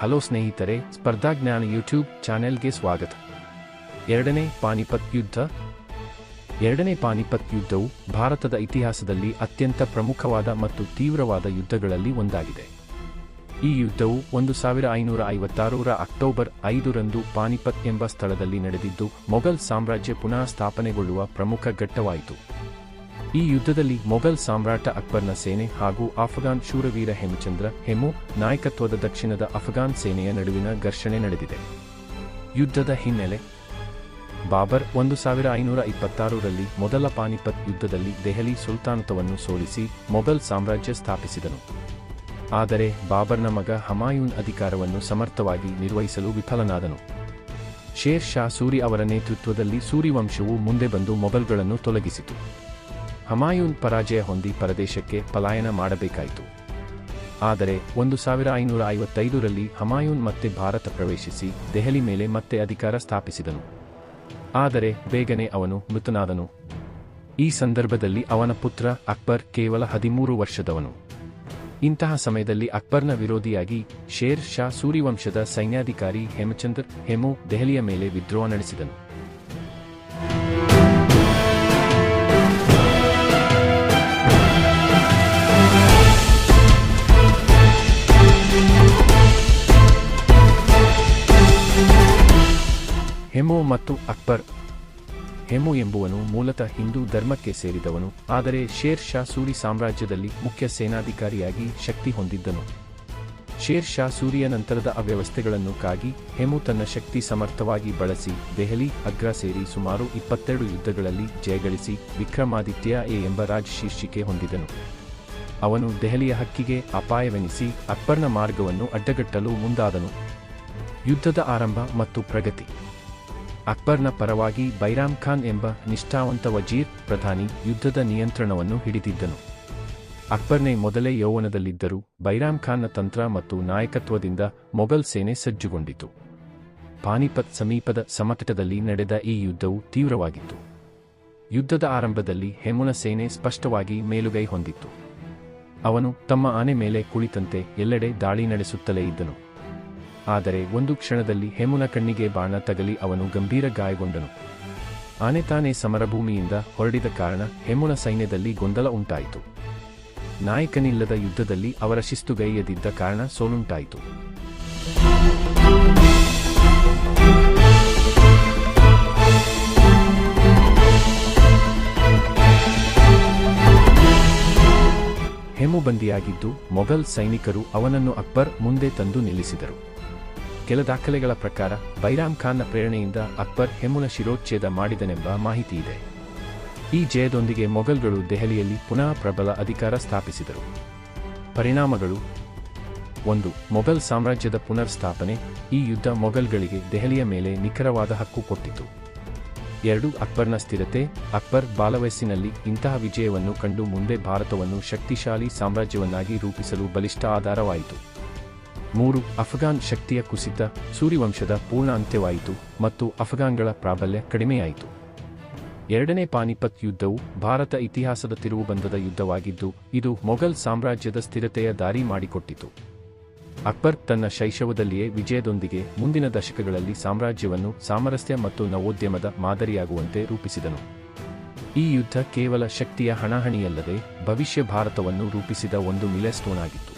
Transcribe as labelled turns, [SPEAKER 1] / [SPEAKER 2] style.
[SPEAKER 1] Hello ಸ್ನೇಹಿತರೆ Spardhajnana YouTube ಚಾನೆಲ್ಗೆ ಸ್ವಾಗತ. ಎರಡನೇ ಪಾನಿಪತ್ ಯುದ್ಧ. ಎರಡನೇ ಪಾನಿಪತ್ ಯುದ್ಧವು ಭಾರತದ ಇತಿಹಾಸದಲ್ಲಿ ಅತ್ಯಂತ ಪ್ರಮುಖವಾದ ಮತ್ತು ತೀವ್ರವಾದ ಯುದ್ಧಗಳಲ್ಲಿ ಒಂದಾಗಿದೆ. ಈ ಯುದ್ಧವು ಒಂದು ಸಾವಿರ ಐನೂರ ಐವತ್ತಾರರ ಅಕ್ಟೋಬರ್ ಐದರಂದು ಪಾನಿಪತ್ ಎಂಬ ಸ್ಥಳದಲ್ಲಿ ನಡೆದಿದ್ದು, ಮೊಘಲ್ ಸಾಮ್ರಾಜ್ಯ ಪುನಃ ಸ್ಥಾಪನೆಗೊಳ್ಳುವ ಪ್ರಮುಖ ಘಟ್ಟವಾಯಿತು. ಈ ಯುದ್ಧದಲ್ಲಿ ಮೊಘಲ್ ಸಾಮ್ರಾಟ ಅಕ್ಬರ್ನ ಸೇನೆ ಹಾಗೂ ಆಫ್ಘಾನ್ ಶೂರವೀರ ಹೇಮಚಂದ್ರ ಹೆಮು ನಾಯಕತ್ವದ ದಕ್ಷಿಣದ ಅಫ್ಘಾನ್ ಸೇನೆಯ ನಡುವಿನ ಘರ್ಷಣೆ ನಡೆದಿದೆ. ಯುದ್ಧದ ಹಿನ್ನೆಲೆ ಬಾಬರ್ ಒಂದು ಸಾವಿರ ಐನೂರ ಇಪ್ಪತ್ತಾರರಲ್ಲಿ ಮೊದಲ ಪಾನಿಪತ್ ಯುದ್ಧದಲ್ಲಿ ದೆಹಲಿ ಸುಲ್ತಾನತವನ್ನು ಸೋಲಿಸಿ ಮೊಘಲ್ ಸಾಮ್ರಾಜ್ಯ ಸ್ಥಾಪಿಸಿದನು. ಆದರೆ ಬಾಬರ್ನ ಮಗ ಹಮಾಯೂನ್ ಅಧಿಕಾರವನ್ನು ಸಮರ್ಥವಾಗಿ ನಿರ್ವಹಿಸಲು ವಿಫಲನಾದನು. ಶೇರ್ ಶಾ ಸೂರಿ ಅವರ ನೇತೃತ್ವದಲ್ಲಿ ಸೂರಿವಂಶವು ಮುಂದೆ ಬಂದು ಮೊಘಲ್ಗಳನ್ನು ತೊಲಗಿಸಿತು. ಹಮಾಯೂನ್ ಪರಾಜಯ ಹೊಂದಿ ಪರದೇಶಕ್ಕೆ ಪಲಾಯನ ಮಾಡಬೇಕಾಯಿತು. ಆದರೆ ಒಂದು ಸಾವಿರ ಐನೂರ ಐವತ್ತೈದರಲ್ಲಿ ಹಮಾಯೂನ್ ಮತ್ತೆ ಭಾರತ ಪ್ರವೇಶಿಸಿ ದೆಹಲಿ ಮೇಲೆ ಮತ್ತೆ ಅಧಿಕಾರ ಸ್ಥಾಪಿಸಿದನು. ಆದರೆ ಬೇಗನೆ ಅವನು ಮೃತನಾದನು. ಈ ಸಂದರ್ಭದಲ್ಲಿ ಅವನ ಪುತ್ರ ಅಕ್ಬರ್ ಕೇವಲ ಹದಿಮೂರು ವರ್ಷದವನು. ಇಂತಹ ಸಮಯದಲ್ಲಿ ಅಕ್ಬರ್ನ ವಿರೋಧಿಯಾಗಿ ಶೇರ್ ಶಾ ಸೂರಿವಂಶದ ಸೈನ್ಯಾಧಿಕಾರಿ ಹೇಮಚಂದ್ರ ಹೇಮು ದೆಹಲಿಯ ಮೇಲೆ ವಿದ್ರೋಹ ನಡೆಸಿದನು. ಮತ್ತು ಅಕ್ಬರ್. ಹೆಮು ಎಂಬುವನು ಮೂಲತಃ ಹಿಂದೂ ಧರ್ಮಕ್ಕೆ ಸೇರಿದವನು, ಆದರೆ ಶೇರ್ ಶಾ ಸೂರಿ ಸಾಮ್ರಾಜ್ಯದಲ್ಲಿ ಮುಖ್ಯ ಸೇನಾಧಿಕಾರಿಯಾಗಿ ಶಕ್ತಿ ಹೊಂದಿದ್ದನು. ಶೇರ್ ಶಾ ಸೂರಿಯ ನಂತರದ ಅವ್ಯವಸ್ಥೆಗಳನ್ನು ಕಾಗಿ ಹೆಮು ತನ್ನ ಶಕ್ತಿ ಸಮರ್ಥವಾಗಿ ಬಳಸಿ ದೆಹಲಿ ಅಗ್ರ ಸೇರಿ ಸುಮಾರು ಇಪ್ಪತ್ತೆರಡು ಯುದ್ಧಗಳಲ್ಲಿ ಜಯಗಳಿಸಿ ವಿಕ್ರಮಾದಿತ್ಯ ಎ ಎಂಬ ರಾಜಶೀರ್ಷಿಕೆ ಹೊಂದಿದನು. ಅವನು ದೆಹಲಿಯ ಹಕ್ಕಿಗೆ ಅಪಾಯವೆನಿಸಿ ಅಕ್ಬರ್ನ ಮಾರ್ಗವನ್ನು ಅಡ್ಡಗಟ್ಟಲು ಮುಂದಾದನು. ಯುದ್ಧದ ಆರಂಭ ಮತ್ತು ಪ್ರಗತಿ. ಅಕ್ಬರ್ನ ಪರವಾಗಿ ಬೈರಾಮ್ ಖಾನ್ ಎಂಬ ನಿಷ್ಠಾವಂತ ವಜೀರ್ ಪ್ರಧಾನಿ ಯುದ್ಧದ ನಿಯಂತ್ರಣವನ್ನು ಹಿಡಿದಿದ್ದನು. ಅಕ್ಬರ್ನೇ ಮೊದಲೇ ಯೌವನದಲ್ಲಿದ್ದರೂ ಬೈರಾಮ್ ಖಾನ್ನ ತಂತ್ರ ಮತ್ತು ನಾಯಕತ್ವದಿಂದ ಮೊಘಲ್ ಸೇನೆ ಸಜ್ಜುಗೊಂಡಿತು. ಪಾನಿಪತ್ ಸಮೀಪದ ಸಮತಟದಲ್ಲಿ ನಡೆದ ಈ ಯುದ್ಧವು ತೀವ್ರವಾಗಿತ್ತು. ಯುದ್ಧದ ಆರಂಭದಲ್ಲಿ ಹೆಮುನ ಸೇನೆ ಸ್ಪಷ್ಟವಾಗಿ ಮೇಲುಗೈ ಹೊಂದಿತ್ತು. ಅವನು ತಮ್ಮ ಆನೆ ಮೇಲೆ ಕುಳಿತಂತೆ ಎಲ್ಲೆಡೆ ದಾಳಿ ನಡೆಸುತ್ತಲೇ ಇದ್ದನು. ಆದರೆ ಒಂದು ಕ್ಷಣದಲ್ಲಿ ಹೇಮುನ ಕಣ್ಣಿಗೆ ಬಾಣ ತಗಲಿ ಅವನು ಗಂಭೀರ ಗಾಯಗೊಂಡನು. ಆನೆ ತಾನೇ ಸಮರಭೂಮಿಯಿಂದ ಹೊರಡಿದ ಕಾರಣ ಹೇಮುನ ಸೈನ್ಯದಲ್ಲಿ ಗೊಂದಲ ಉಂಟಾಯಿತು. ನಾಯಕನಿಲ್ಲದ ಯುದ್ಧದಲ್ಲಿ ಅವರ ಶಿಸ್ತುಗೈಯದಿದ್ದ ಕಾರಣ ಸೋಲುಂಟಾಯಿತು. ಹೇಮುಬಂದಿಯಾಗಿದ್ದು ಮೊಘಲ್ ಸೈನಿಕರು ಅವನನ್ನು ಅಕ್ಬರ್ ಮುಂದೆ ತಂದು ನಿಲ್ಲಿಸಿದರು. ಕೆಲ ದಾಖಲೆಗಳ ಪ್ರಕಾರ, ಬೈರಾಮ್ ಖಾನ್ನ ಪ್ರೇರಣೆಯಿಂದ ಅಕ್ಬರ್ ಹೆಮ್ಮುನ ಶಿರೋಚ್ಛೇದ ಮಾಡಿದನೆಂಬ ಮಾಹಿತಿ ಇದೆ ಈ ಜಯದೊಂದಿಗೆ ಮೊಘಲ್ಗಳು ದೆಹಲಿಯಲ್ಲಿ ಪುನಃ ಪ್ರಬಲ ಅಧಿಕಾರ ಸ್ಥಾಪಿಸಿದರು. ಪರಿಣಾಮಗಳು ಒಂದು, ಮೊಘಲ್ ಸಾಮ್ರಾಜ್ಯದ ಪುನರ್ ಸ್ಥಾಪನೆ ಈ ಯುದ್ಧ ಮೊಘಲ್ಗಳಿಗೆ ದೆಹಲಿಯ ಮೇಲೆ ನಿಖರವಾದ ಹಕ್ಕು ಕೊಟ್ಟಿತು. ಎರಡು, ಅಕ್ಬರ್ನ ಸ್ಥಿರತೆ, ಅಕ್ಬರ್ ಬಾಲವಯಸ್ಸಿನಲ್ಲಿ ಇಂತಹ ವಿಜಯವನ್ನು ಕಂಡು ಮುಂದೆ ಭಾರತವನ್ನು ಶಕ್ತಿಶಾಲಿ ಸಾಮ್ರಾಜ್ಯವನ್ನಾಗಿ ರೂಪಿಸಲು ಬಲಿಷ್ಠ ಆಧಾರವಾಯಿತು. ಮೂರು, ಅಫ್ಘಾನ್ ಶಕ್ತಿಯ ಕುಸಿತ ಸೂರ್ಯವಂಶದ ಪೂರ್ಣ ಅಂತ್ಯವಾಯಿತು ಮತ್ತು ಅಫ್ಘಾನ್ಗಳ ಪ್ರಾಬಲ್ಯ ಕಡಿಮೆಯಾಯಿತು. ಎರಡನೇ ಪಾನಿಪತ್ ಯುದ್ಧವು ಭಾರತ ಇತಿಹಾಸದ ತಿರುವು ಬಂದದ ಯುದ್ಧವಾಗಿದ್ದು, ಇದು ಮೊಘಲ್ ಸಾಮ್ರಾಜ್ಯದ ಸ್ಥಿರತೆಯ ದಾರಿ ಮಾಡಿಕೊಟ್ಟಿತು. ಅಕ್ಬರ್ ತನ್ನ ಶೈಶವದಲ್ಲಿಯೇ ವಿಜಯದೊಂದಿಗೆ ಮುಂದಿನ ದಶಕಗಳಲ್ಲಿ ಸಾಮ್ರಾಜ್ಯವನ್ನು ಸಾಮರಸ್ಯ ಮತ್ತು ನವೋದ್ಯಮದ ಮಾದರಿಯಾಗುವಂತೆ ರೂಪಿಸಿದನು. ಈ ಯುದ್ಧ ಕೇವಲ ಶಕ್ತಿಯ ಹಣಾಹಣಿಯಲ್ಲದೆ ಭವಿಷ್ಯ ಭಾರತವನ್ನು ರೂಪಿಸಿದ ಒಂದು ಮಿಲೆಸ್ಟೋನ್ ಆಗಿತ್ತು.